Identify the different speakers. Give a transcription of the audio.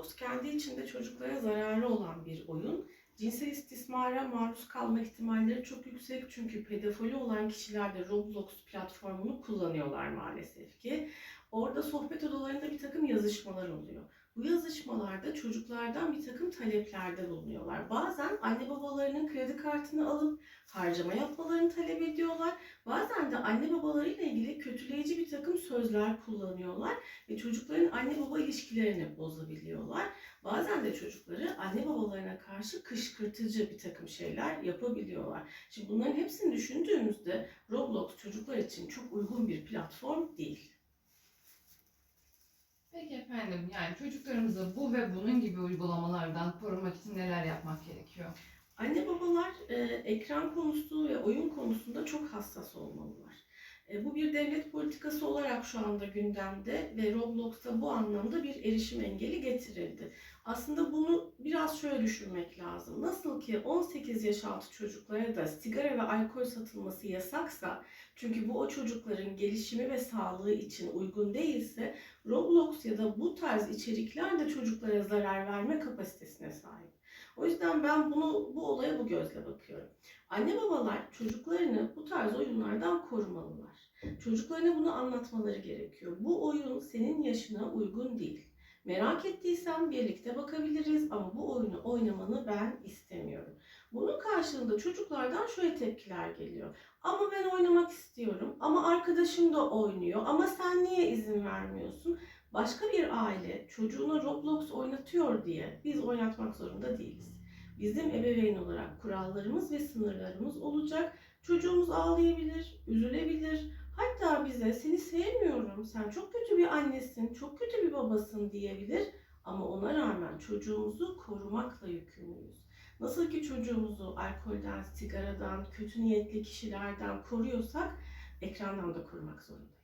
Speaker 1: Roblox kendi içinde çocuklara zararlı olan bir oyun. Cinsel istismara maruz kalma ihtimalleri çok yüksek çünkü pedofili olan kişiler de Roblox platformunu kullanıyorlar maalesef ki. Orada sohbet odalarında bir takım yazışmalar oluyor. Bu yazışmalarda çocuklardan bir takım taleplerde bulunuyorlar. Bazen anne babalarının kredi kartını alıp harcama yapmalarını talep ediyorlar. Bazen de anne babalarıyla ilgili kötüleyici bir takım sözler kullanıyorlar ve çocukların anne baba ilişkilerini bozabiliyorlar. Bazen de çocukları anne babalarına karşı kışkırtıcı bir takım şeyler yapabiliyorlar. Şimdi bunların hepsini düşündüğümüzde Roblox çocuklar için çok uygun bir platform değil.
Speaker 2: Peki efendim yani çocuklarımızı bu ve bunun gibi uygulamalardan korumak için neler yapmak gerekiyor?
Speaker 1: Anne babalar e, ekran konusu ve oyun konusunda çok hassas olmalılar. E, bu bir devlet politikası olarak şu anda gündemde ve Roblox'ta bu anlamda bir erişim engeli getirildi. Aslında bunu biraz şöyle düşünmek lazım. Nasıl ki 18 yaş altı çocuklara da sigara ve alkol satılması yasaksa, çünkü bu o çocukların gelişimi ve sağlığı için uygun değilse, Roblox ya da bu tarz içerikler de çocuklara zarar verme kapasitesine sahip. O yüzden ben bunu bu olaya bu gözle bakıyorum. Anne babalar çocuklarını bu tarz oyunlardan korumalılar. Çocuklarına bunu anlatmaları gerekiyor. Bu oyun senin yaşına uygun değil. Merak ettiysen birlikte bakabiliriz ama bu oyunu oynamanı ben istemiyorum. Bunun karşılığında çocuklardan şöyle tepkiler geliyor. Ama ben oynamak istiyorum ama arkadaşım da oynuyor ama sen niye izin vermiyorsun? Başka bir aile çocuğuna Roblox oynatıyor diye biz oynatmak zorunda değiliz. Bizim ebeveyn olarak kurallarımız ve sınırlarımız olacak. Çocuğumuz ağlayabilir, üzülebilir. Hatta bize seni sevmiyorum, sen çok kötü bir annesin, çok kötü bir babasın diyebilir. Ama ona rağmen çocuğumuzu korumakla yükümlüyüz. Nasıl ki çocuğumuzu alkolden, sigaradan, kötü niyetli kişilerden koruyorsak ekrandan da korumak zorundayız.